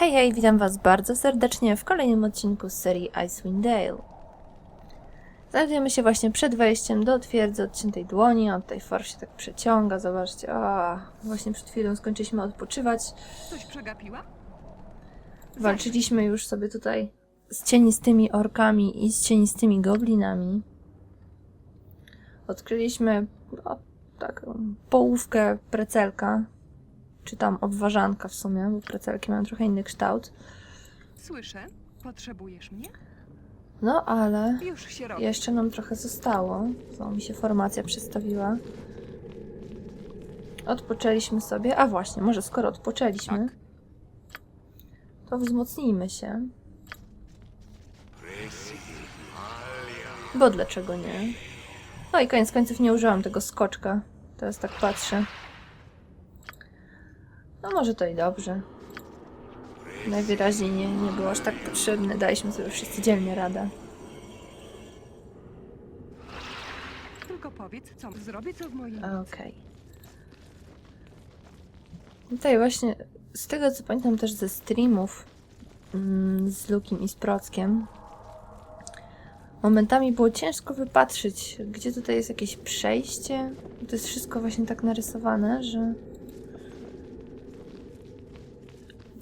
Hej, hej, witam Was bardzo serdecznie w kolejnym odcinku z serii Icewind Dale. Znajdujemy się właśnie przed wejściem do twierdzy odciętej dłoni, on tutaj for się tak przeciąga, zobaczcie, o, właśnie przed chwilą skończyliśmy odpoczywać, Coś przegapiła? walczyliśmy już sobie tutaj z cienistymi orkami i z cienistymi goblinami. Odkryliśmy o, taką połówkę precelka, czy tam obwarzanka w sumie, bo precelki mają trochę inny kształt. Słyszę. Potrzebujesz mnie? No ale Już się robi. jeszcze nam trochę zostało. Co mi się formacja przedstawiła. Odpoczęliśmy sobie. A właśnie, może skoro odpoczęliśmy, Tak. to wzmocnijmy się. Bo dlaczego nie? No i koniec końców nie użyłam tego skoczka. Teraz tak patrzę. No może to i dobrze. Najwyraźniej nie, nie był aż tak potrzebny. Daliśmy sobie wszyscy dzielnie radę. Tylko powiedz, co zrobię, co w moim... Okej. Tutaj właśnie, z tego co pamiętam też ze streamów mm, z Lukim i z Prockiem, momentami było ciężko wypatrzyć, gdzie tutaj jest jakieś przejście. To jest wszystko właśnie tak narysowane, że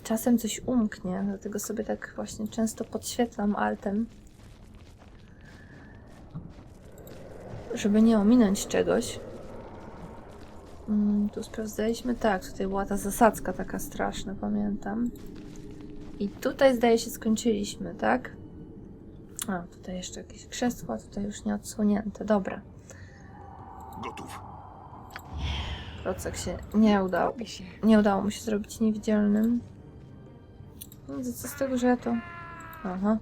czasem coś umknie, dlatego sobie tak właśnie często podświetlam altem, żeby nie ominąć czegoś. Mm, tu sprawdzaliśmy, tak, tutaj była ta zasadzka taka straszna, pamiętam. I tutaj zdaje się skończyliśmy, tak? A, tutaj jeszcze jakieś krzesła, tutaj już nie odsłonięte, dobra. Gotów. Procek się nie udał. Nie udało mu się zrobić niewidzialnym. No, co z tego, że ja to... Aha.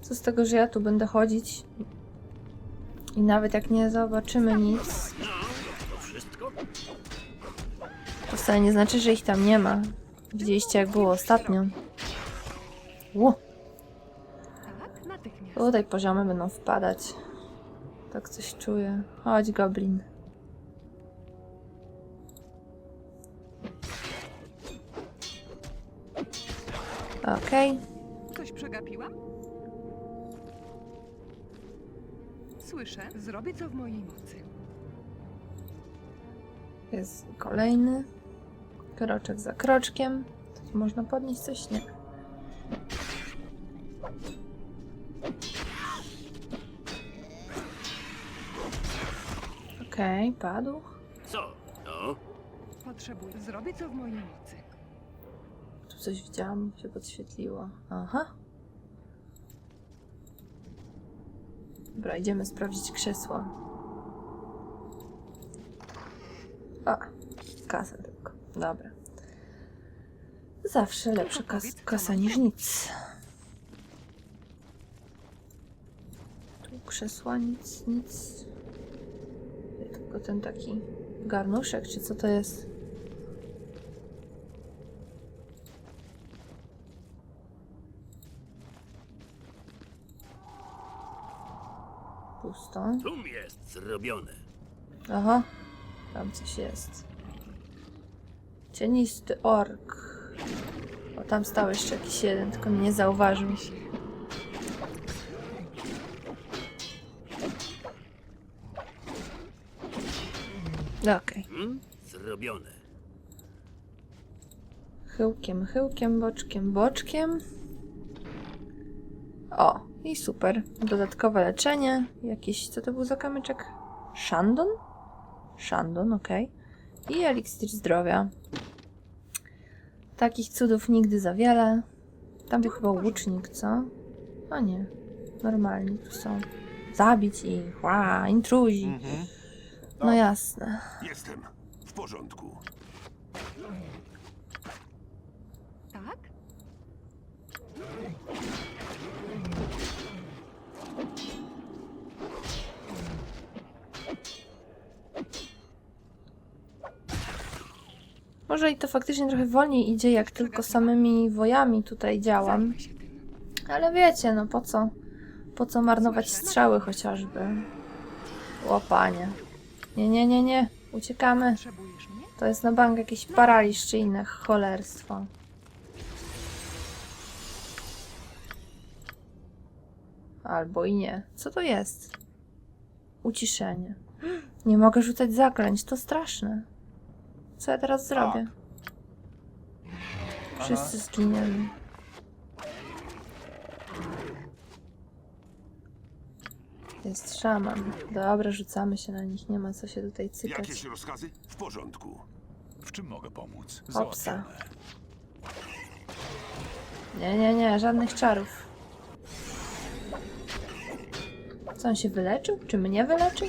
Co z tego, że ja tu będę chodzić i nawet jak nie zobaczymy nic, To wcale nie znaczy, że ich tam nie ma. Widzieliście jak było ostatnio. Ło, tutaj poziomy będą wpadać. Tak coś czuję. Chodź, goblin. Okej. Coś przegapiłam? Słyszę. Zrobię, co w mojej mocy. Jest kolejny. Kroczek za kroczkiem. Można podnieść, coś nie. Okej, padł. Co? No? Potrzebuję. Zrobię, co w mojej mocy. Coś widziałam, się podświetliło. Aha. Dobra, idziemy sprawdzić krzesło. A, kasa tylko. Dobra. Zawsze lepsza kas kasa niż nic. Tu krzesła, nic, nic. Tylko ten taki garnuszek, czy co to jest? Pusto. Tum jest zrobione. Aha, tam coś jest. Cienisty ork. O, tam stał jeszcze jakiś jeden, tylko mnie nie zauważył. No, Okej. Hmm? Zrobione. Chyłkiem, chyłkiem, boczkiem, boczkiem. O, i super. Dodatkowe leczenie. Jakiś, co to był za kamyczek? Shandon? Shandon, okej. I eliksir zdrowia. Takich cudów nigdy za wiele. Tam był chyba łucznik, co? A nie. Normalni tu są. Zabić ich. Ła, intruzi. No jasne. Jestem. W porządku. Tak? Może i to faktycznie trochę wolniej idzie, jak tylko samymi wojami tutaj działam. Ale wiecie, no po co? Po co marnować strzały chociażby? Łopanie. Nie, nie, nie, nie. Uciekamy. To jest na bank jakiś paraliż czy inne cholerstwo. Albo i nie. Co to jest? Uciszenie. Nie mogę rzucać zaklęć, to straszne. Co ja teraz zrobię? Wszyscy zginiemy. Jest szaman. Dobra, rzucamy się na nich, nie ma co się tutaj cykać. Jakieś rozkazy? W porządku. W czym mogę pomóc? Hopsa. Załatwione. Nie, nie, nie, żadnych czarów. Co on się wyleczył? Czy mnie wyleczył?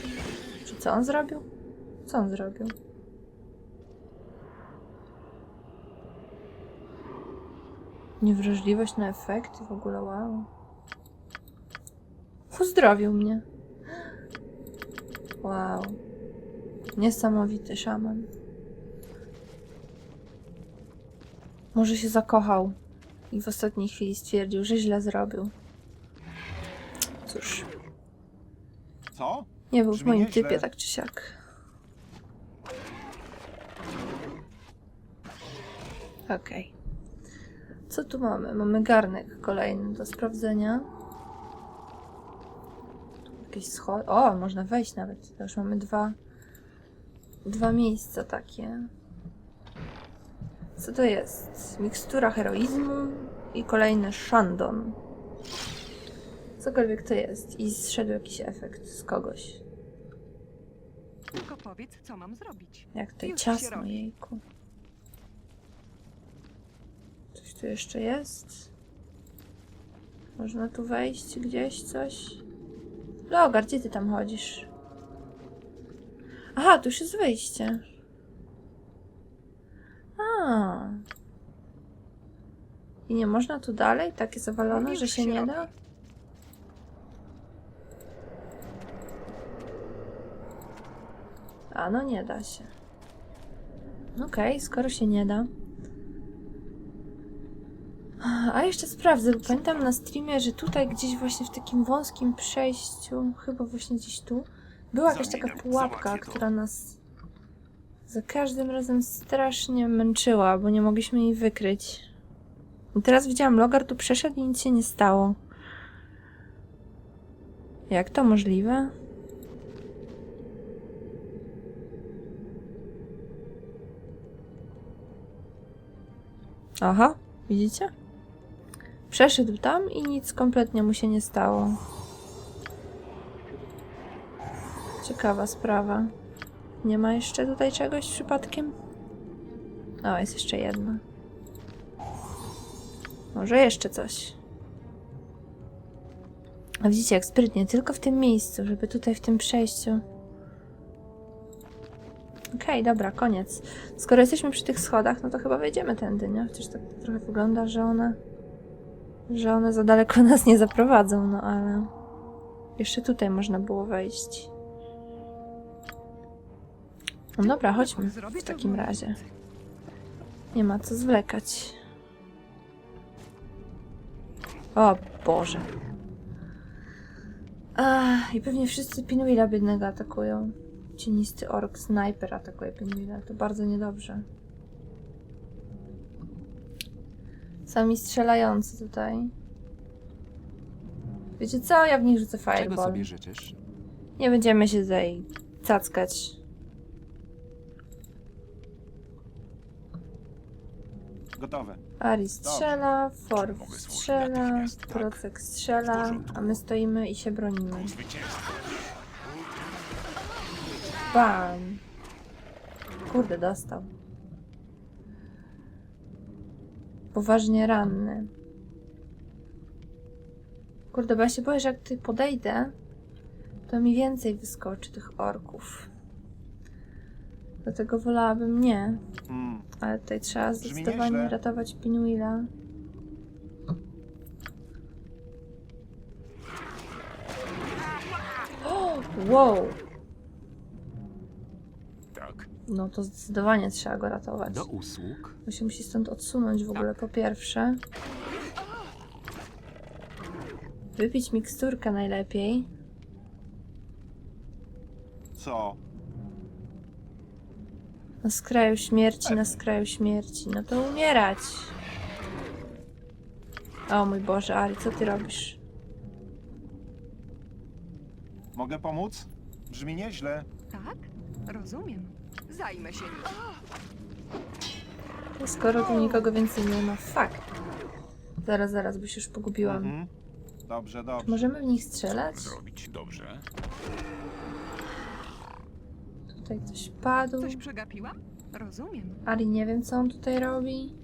Czy co on zrobił? Co on zrobił? Niewrażliwość na efekty w ogóle, wow. Uzdrowił mnie. Wow. Niesamowity szaman. Może się zakochał i w ostatniej chwili stwierdził, że źle zrobił. Cóż, Co? nie był w Brzmi moim nieźle. typie tak czy siak. Okej. Co tu mamy? Mamy garnek kolejny do sprawdzenia. Tu Jakieś schody. O, można wejść nawet. To już mamy dwa, dwa miejsca takie. Co to jest? Mikstura heroizmu i kolejny Shandon. Cokolwiek to jest. I zszedł jakiś efekt z kogoś. Tylko powiedz, co mam zrobić. Jak tutaj Już się ciasno, robi. jejku. Coś tu jeszcze jest? Można tu wejść gdzieś, coś? Logar, gdzie ty tam chodzisz? Aha, tu już jest wyjście. A. I nie można tu dalej? Takie zawalone, że się nie da? A, no nie da się. Okej, skoro się nie da. A jeszcze sprawdzę, bo pamiętam na streamie, że tutaj gdzieś właśnie w takim wąskim przejściu, chyba właśnie gdzieś tu, była jakaś taka pułapka, która nas za każdym razem strasznie męczyła, bo nie mogliśmy jej wykryć. I teraz widziałam, Logar tu przeszedł i nic się nie stało. Jak to możliwe? Aha, widzicie? Przeszedł tam i nic kompletnie mu się nie stało. Ciekawa sprawa. Nie ma jeszcze tutaj czegoś przypadkiem? O, jest jeszcze jedna. Może jeszcze coś. A widzicie, jak sprytnie, tylko w tym miejscu, żeby tutaj w tym przejściu. Okej, dobra, koniec. Skoro jesteśmy przy tych schodach, no to chyba wejdziemy tędy, nie? Chociaż tak trochę wygląda, że one... że one za daleko nas nie zaprowadzą, no ale... Jeszcze tutaj można było wejść. No dobra, chodźmy w takim razie. Nie ma co zwlekać. O Boże. Ach, I pewnie wszyscy Pinuila biednego atakują. Cienisty ork sniper atakuje Pinuila. To bardzo niedobrze. Sami strzelający tutaj. Wiecie co? Ja w nich rzucę Czego fireball. sobie życzysz? Nie będziemy się tutaj cackać. Gotowe. Ari strzela, służyć strzela? Tak. Procek strzela, a my stoimy i się bronimy. Bam! Kurde, dostał. Poważnie ranny. Kurde, bo ja się boję, że jak tutaj podejdę, to mi więcej wyskoczy tych orków. Dlatego wolałabym nie. Hmm. Ale tutaj trzeba Brzmi zdecydowanie nieźle. ratować Pinuila. O, wow! Tak. No to zdecydowanie trzeba go ratować. Do usług? Bo się musi stąd odsunąć w ogóle po pierwsze. Wypić miksturkę najlepiej. Co? Na skraju śmierci, na skraju śmierci. No to umierać. O mój Boże, Ari, co ty robisz? Mogę pomóc? Brzmi nieźle. Tak? Rozumiem. Zajmę się nim. Skoro tu nikogo więcej nie ma, fuck. Zaraz, zaraz, bo się już pogubiłam. Mhm. Dobrze, dobrze. Możemy w nich strzelać? Zrobić dobrze. Tutaj coś padł. Coś przegapiłam? Rozumiem. Ali nie wiem, co on tutaj robi.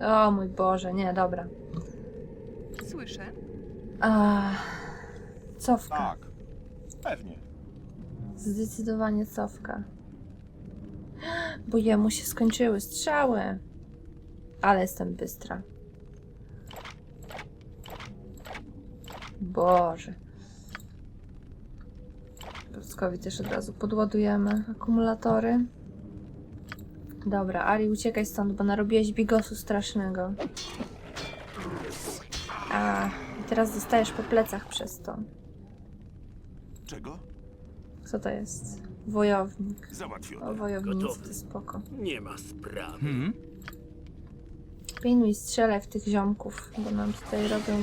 O mój Boże, nie, dobra. Słyszę. A, cofka. Tak. Pewnie. Zdecydowanie cofka. Bo jemu się skończyły strzały. Ale jestem bystra. Boże. Piotrkowi też od razu podładujemy akumulatory. Dobra, Ari, uciekaj stąd, bo narobiłeś bigosu strasznego. A, teraz dostajesz po plecach przez to. Czego? Co to jest? Wojownik. O, wojownicy, Gotowy. to spoko. Nie ma sprawy. Hmm? Pilnuj strzelaj w tych ziomków, bo nam tutaj robią...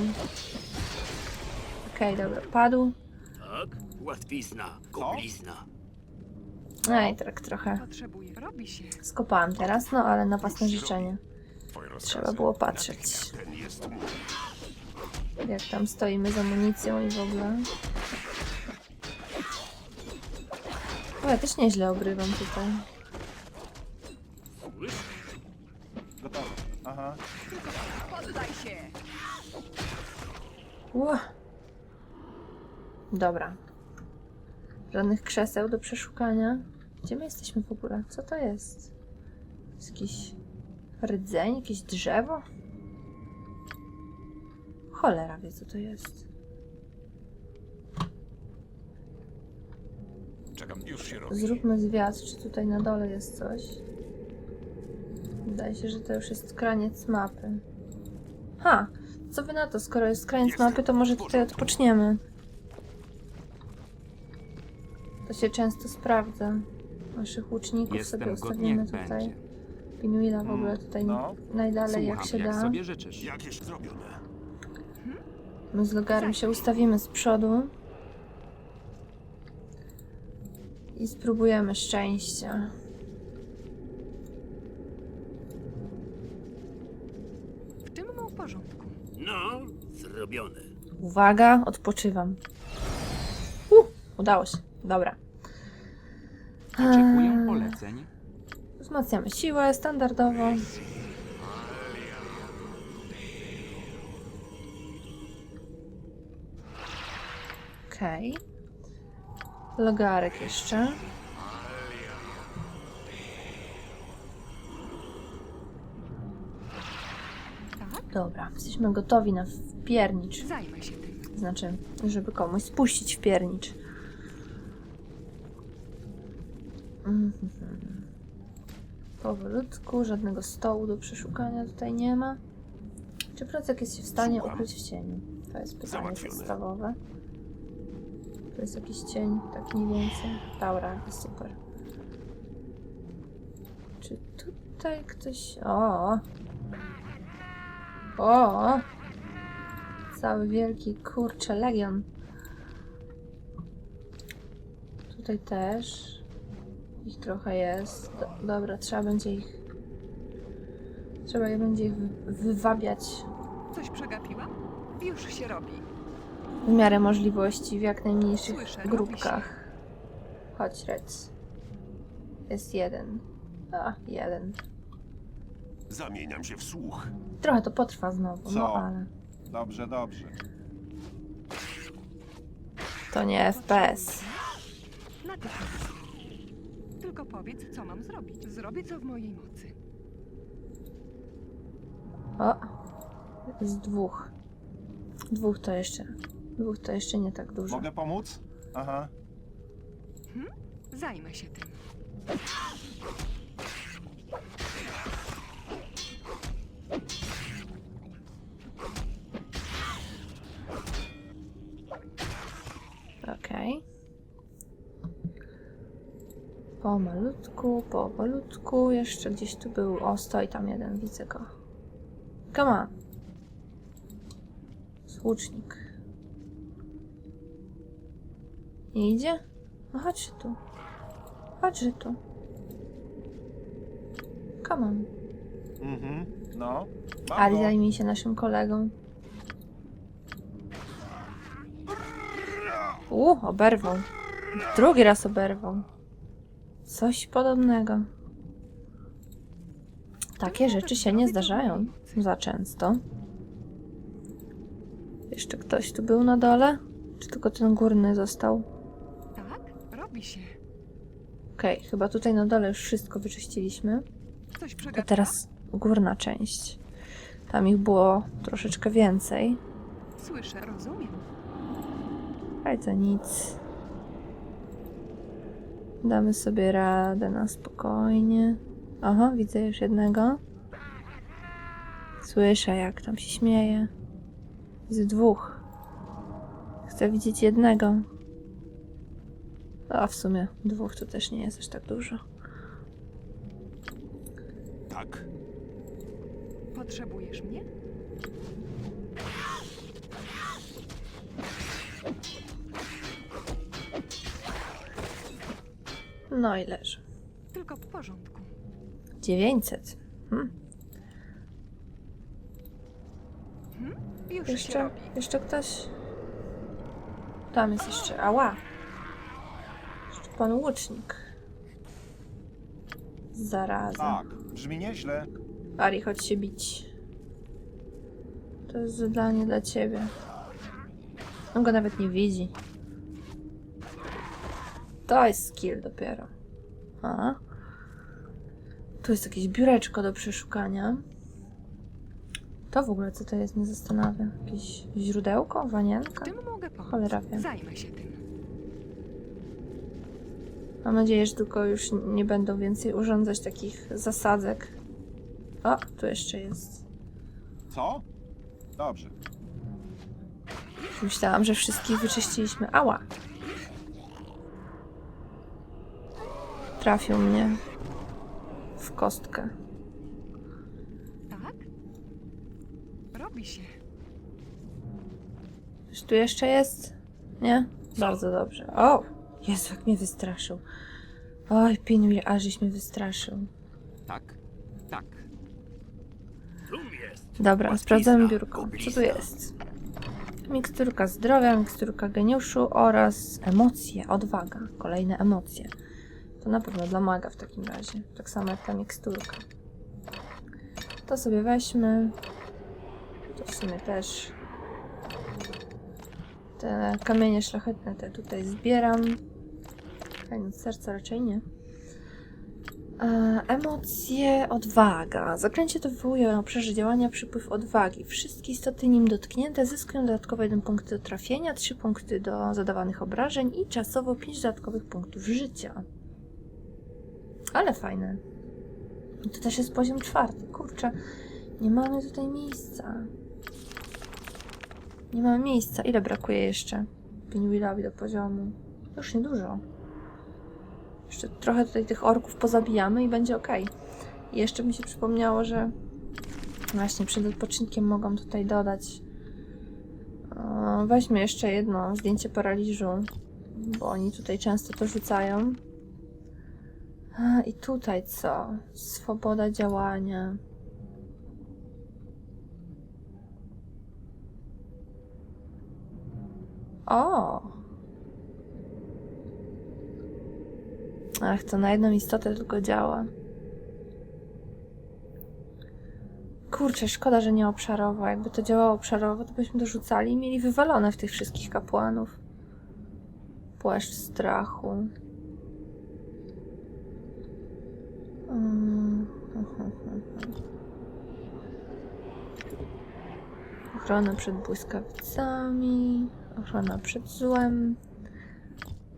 Okej, dobra, padł. Tak? Łatwizna, koblizna. No i tak trochę Potrzebuję. Robi się. skopałam teraz, no ale na własne życzenie. Twoje rozkazy. Trzeba było patrzeć, Ten jest mój. jak tam stoimy z amunicją i w ogóle. O, ja też nieźle obrywam tutaj. Gotowe. Aha. Poddaj się! Ło. Dobra. Żadnych krzeseł do przeszukania. Gdzie my jesteśmy w ogóle? Co to jest? Jest jakiś rdzeń? Jakieś drzewo? Cholera wie, co to jest. Czekam, już się robi. Zróbmy zwiat, czy tutaj na dole jest coś. Wydaje się, że to już jest kraniec mapy. Ha! Co wy na to? Skoro jest kraniec Jestem. mapy, to może tutaj odpoczniemy. To się często sprawdza. Naszych łuczników Jestem sobie ustawimy tutaj. będzie. Pinuila w ogóle tutaj No. najdalej jak Słucham, się jak da. sobie życzysz. Jakieś zrobione. My z Logarem się ustawimy z przodu. I spróbujemy szczęścia. W mu w porządku? No, zrobione. Uwaga, odpoczywam. Uh, udało się. Dobra. Oczekuję Eee, poleceń. Wzmacniamy siłę standardowo. Okej. Logarek jeszcze. Tak? Dobra, jesteśmy gotowi na wpiernicz. Zajmę się tym. Znaczy, żeby komuś spuścić w piernicz. Mhm. Powolutku, żadnego stołu do przeszukania tutaj nie ma. Czy Procek jest się w stanie Słucham. ukryć w cieniu? To jest pytanie Załatwione. podstawowe. To jest jakiś cień, tak mniej więcej. Jest super. Czy tutaj ktoś... O! O! Cały wielki, kurczę, legion. Tutaj też. Ich trochę jest. Do, dobra, trzeba będzie ich... Trzeba je będzie ich wy- wywabiać Coś przegapiłam? Już się robi. W miarę możliwości w jak najmniejszych Słyszę, grupkach. Chodź, Rec. Jest jeden. A, jeden. Zamieniam się w słuch. Trochę to potrwa znowu, Co? no ale Dobrze, dobrze. to nie FPS. Natychmiast. Tylko powiedz, co mam zrobić. Zrobię, co w mojej mocy. O, z dwóch. Dwóch to jeszcze. Dwóch to jeszcze nie tak dużo. Mogę pomóc? Aha. Zajmę się tym. Okej. Pomalutku, powolutku. Jeszcze gdzieś tu był. O, stoi tam jeden, widzę go. Come on. Słucznik. Nie idzie? No chodź tu. Chodź tu. Come on. Mhm. No. Mam Ali go. zajmij się naszym kolegą. U, oberwał. Drugi raz oberwał. Coś podobnego. Takie rzeczy się nie zdarzają za często. Jeszcze ktoś tu był na dole? Czy tylko ten górny został? Robi się. Okej, chyba tutaj na dole już wszystko wyczyściliśmy. To przegapiłam? teraz górna część. Tam ich było troszeczkę więcej. Słyszę, rozumiem. Ale to nic. Damy sobie radę na spokojnie. Aha, widzę już jednego. Słyszę, jak tam się śmieje. Z dwóch. Chcę widzieć jednego. A w sumie dwóch to też nie jest aż tak dużo. Tak. Potrzebujesz mnie? No i leży. Tylko w porządku. 900. Hm. Już się Jeszcze, robi. jeszcze ktoś? Tam jest jeszcze. Ała! Pan łucznik. Zaraza. Tak. Brzmi nieźle. Ari, chodź się bić. To jest zadanie dla ciebie. On go nawet nie widzi. To jest skill dopiero. A. Tu jest jakieś biureczko do przeszukania. To w ogóle co to jest, mnie zastanawia. Jakieś źródełko, wanienka? tym mogę pomóc. Cholera wie. Zajmę się tym. Mam nadzieję, że tylko już nie będą więcej urządzać takich zasadzek. O, tu jeszcze jest. Co? Dobrze. Myślałam, że wszystkich wyczyściliśmy. Ała! Trafił mnie w kostkę. Tak? Robi się. Czy tu jeszcze jest? Nie? Bardzo dobrze. O! Jezu, jak mnie wystraszył. Oj, Pinwheel, aż żeś mnie wystraszył. Tak, tak. Dobra, sprawdzamy biurko. Co tu jest? Miksturka zdrowia, miksturka geniuszu oraz emocje, odwaga. Kolejne emocje. To na pewno dla maga w takim razie. Tak samo jak ta miksturka. To sobie weźmy. To w sumie też. Te kamienie szlachetne te tutaj zbieram. Fajne serca raczej nie. E, emocje, odwaga. Zaklęcie to wywołuje na obszarze działania przypływ odwagi. Wszystkie istoty nim dotknięte zyskują dodatkowo 1 punkt do trafienia, 3 punkty do zadawanych obrażeń i czasowo 5 dodatkowych punktów życia. Ale fajne. To też jest poziom czwarty. Kurczę, nie mamy tutaj miejsca. Nie mamy miejsca. Ile brakuje jeszcze Pinwheelowi do poziomu? Już niedużo. Jeszcze trochę tutaj tych orków pozabijamy i będzie ok. I jeszcze mi się przypomniało, że właśnie przed odpoczynkiem mogą tutaj dodać. O, weźmy jeszcze jedno zdjęcie paraliżu, bo oni tutaj często to rzucają. A, I tutaj co? Swoboda działania. O! Ach, to na jedną istotę tylko działa. Kurczę, szkoda, że nie obszarowo. Jakby to działało obszarowo, to byśmy dorzucali i mieli wywalone w tych wszystkich kapłanów. Płaszcz strachu. Mm, Ochrona przed błyskawicami. Ochrona przed złem.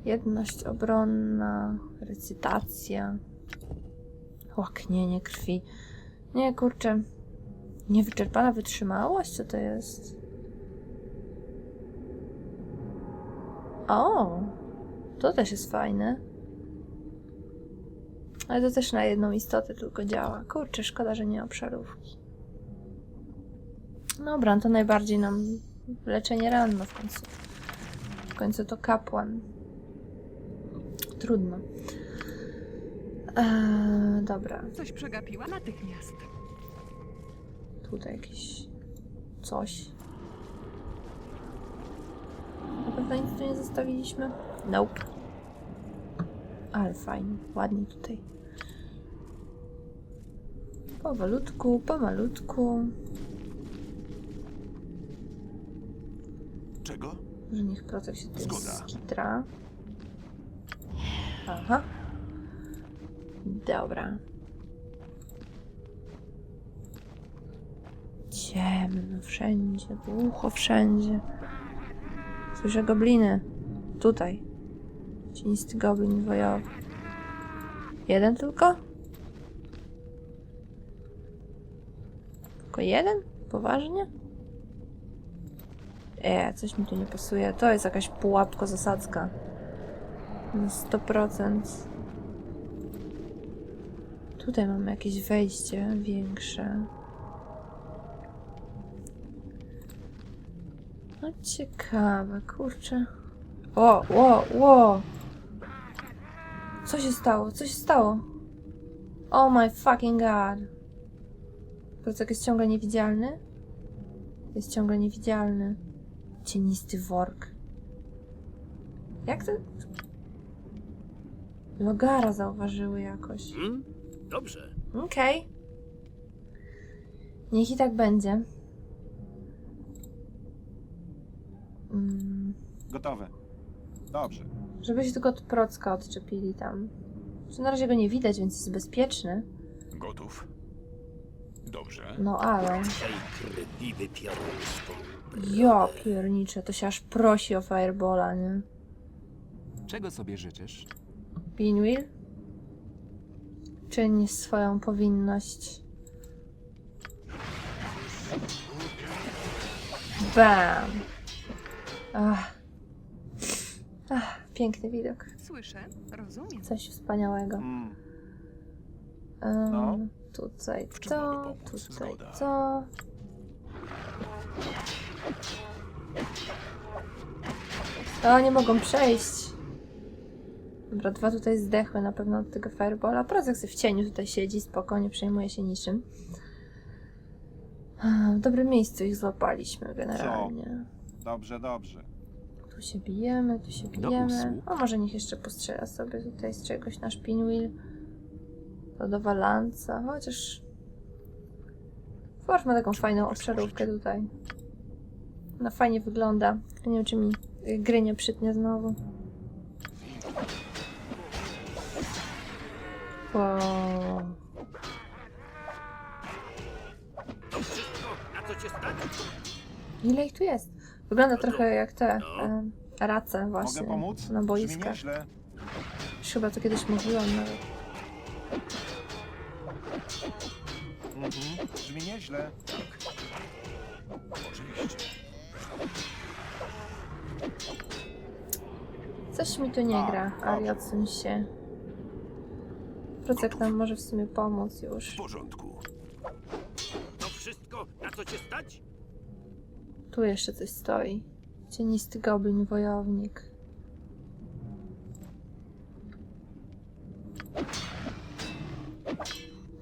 Jedność obronna, recytacja, łaknienie krwi. Nie, kurczę. Niewyczerpana wytrzymałość? Co to jest? O! To też jest fajne. Ale to też na jedną istotę tylko działa. Kurczę, szkoda, że nie obszarówki. Dobra, no to najbardziej nam leczenie ran, no w końcu. W końcu to kapłan. Trudno. Eee, dobra, Coś przegapiła natychmiast. tutaj jakieś coś. Na pewno nic tu nie zostawiliśmy? Nope. Ale fajnie, ładnie tutaj. Powolutku, pomalutku. Czego? Że niech procek się tutaj Zgoda. skitra. Aha. Dobra. Ciemno wszędzie, głucho wszędzie. Słyszę gobliny. Tutaj. Cienisty goblin wojowy. Jeden tylko? Tylko jeden? Poważnie? E, coś mi tu nie pasuje. To jest jakaś pułapka zasadzka. Na 100%. Tutaj mamy jakieś wejście większe. No ciekawe, kurczę. O, ło, ło! Co się stało? Co się stało? Oh my fucking god. Procek jest ciągle niewidzialny? Jest ciągle niewidzialny. Cienisty work. Jak to... Logara zauważyły jakoś. Hmm? Dobrze. Okej. Niech i tak będzie. Mm, Gotowe. Dobrze. żeby się tylko od procka odczepili tam. Czy na razie go nie widać, więc jest bezpieczny. Gotów? Dobrze. No ale... Ja pierniczę, to się aż prosi o Firebola, nie? Czego sobie życzysz? Pinwheel? Czyń swoją powinność. Bam! Ach. Ach, piękny widok. Słyszę, rozumiem. Coś wspaniałego. Mm. Um. Tutaj to, tutaj to. O, nie mogą przejść. Dobra, dwa tutaj zdechły na pewno od tego firebola. Prozek sobie w cieniu tutaj siedzi, spokojnie, przejmuje się niczym. W dobrym miejscu ich złapaliśmy generalnie. Dobrze, dobrze. Tu się bijemy, tu się Do bijemy. O, może niech jeszcze postrzela sobie tutaj z czegoś nasz pinwheel. Lodowa lanca, chociaż... Forż ma taką fajną obszarówkę tutaj. Ona fajnie wygląda. Nie wiem, czy mi gry nie przytnie znowu. Wow. To wszystko, na co cię stać? Ile ich tu jest? Wygląda trochę jak te No. e, race właśnie na boiskach. Chyba to kiedyś mówiłam nawet. Mhm. Brzmi nieźle. Oczywiście. Coś mi tu nie gra, dobrze. ale odsuń się. Procek nam może w sumie pomóc W już. porządku. To wszystko, na co cię stać? Tu jeszcze coś stoi. Cienisty goblin wojownik.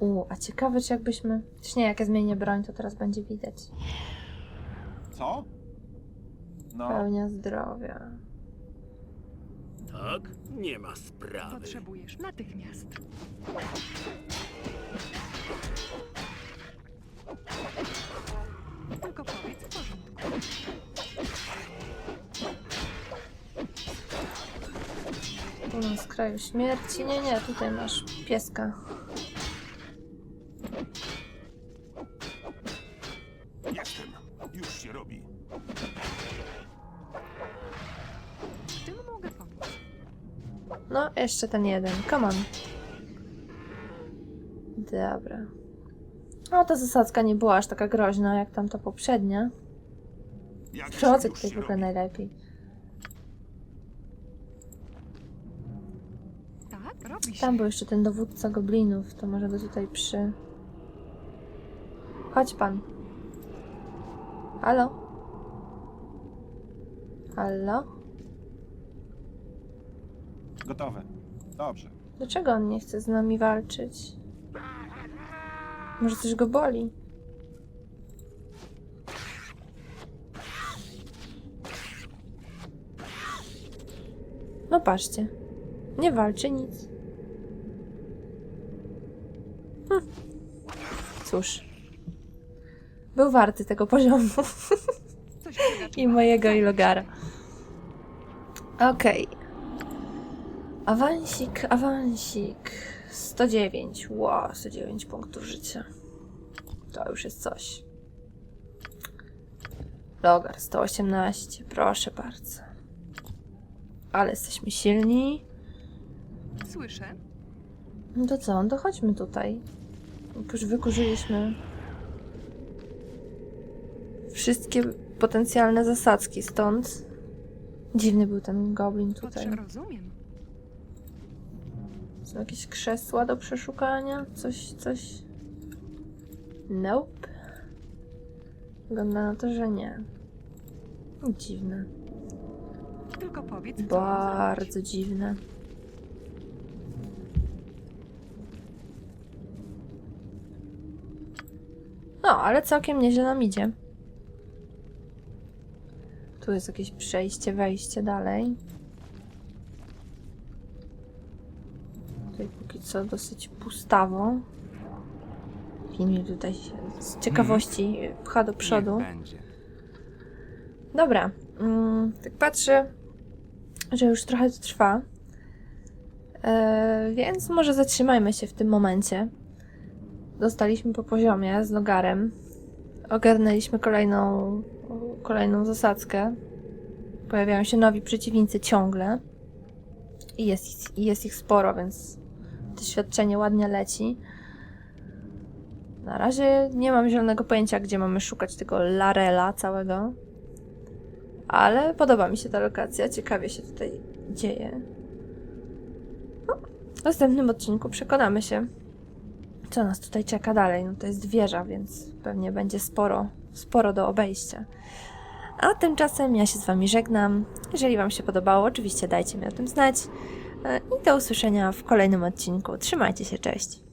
U, a ciekawe czy jakbyśmy... Czy nie, jak ja zmienię broń, to teraz będzie widać. Co? No. Pełnia zdrowia. Tak, nie ma sprawy. Potrzebujesz natychmiast. Tylko powiedz w porządku. Skraju śmierci. Nie, nie, tutaj masz pieska. Jeszcze ten jeden. Come on. Dobra. No, ta zasadzka nie była aż taka groźna, jak tamta poprzednia. Jak Procek już tutaj w ogóle najlepiej. Tak. Tam był jeszcze ten dowódca goblinów, to może go tutaj przy... Chodź pan. Halo? Halo? Gotowe. Dobrze. Dlaczego on nie chce z nami walczyć? Może coś go boli? No patrzcie. Nie walczy nic. Hm. Cóż. Był warty tego poziomu. I mojego i Logara. Okej. Awansik, awansik. 109. Wow, 109 punktów życia. To już jest coś. Logar 118. Proszę bardzo. Ale jesteśmy silni. Słyszę. No to co? No to chodźmy tutaj. Już wykurzyliśmy wszystkie potencjalne zasadzki, stąd dziwny był ten goblin tutaj. Potrze- rozumiem. Są jakieś krzesła do przeszukania? Coś, coś... Nope. Wygląda na to, że nie. Dziwne. Tylko powiedz, co. Bardzo dziwne. No, ale całkiem nieźle nam idzie. Tu jest jakieś przejście, wejście dalej. Tutaj póki co dosyć pustawo. Filmie tutaj się z ciekawości pcha do przodu. Dobra, mm, tak patrzę, że już trochę to trwa. E, więc może zatrzymajmy się w tym momencie. Dostaliśmy po poziomie z logarem. Ogarnęliśmy kolejną, kolejną zasadzkę. Pojawiają się nowi przeciwnicy ciągle. I jest, jest ich sporo, więc doświadczenie ładnie leci. Na razie nie mam zielonego pojęcia, gdzie mamy szukać tego Larela całego. Ale podoba mi się ta lokacja, ciekawie się tutaj dzieje. No, w następnym odcinku przekonamy się, co nas tutaj czeka dalej. No to jest wieża, więc pewnie będzie sporo, sporo do obejścia. A tymczasem ja się z Wami żegnam. Jeżeli Wam się podobało, oczywiście dajcie mi o tym znać. E, I do usłyszenia w kolejnym odcinku. Trzymajcie się, cześć!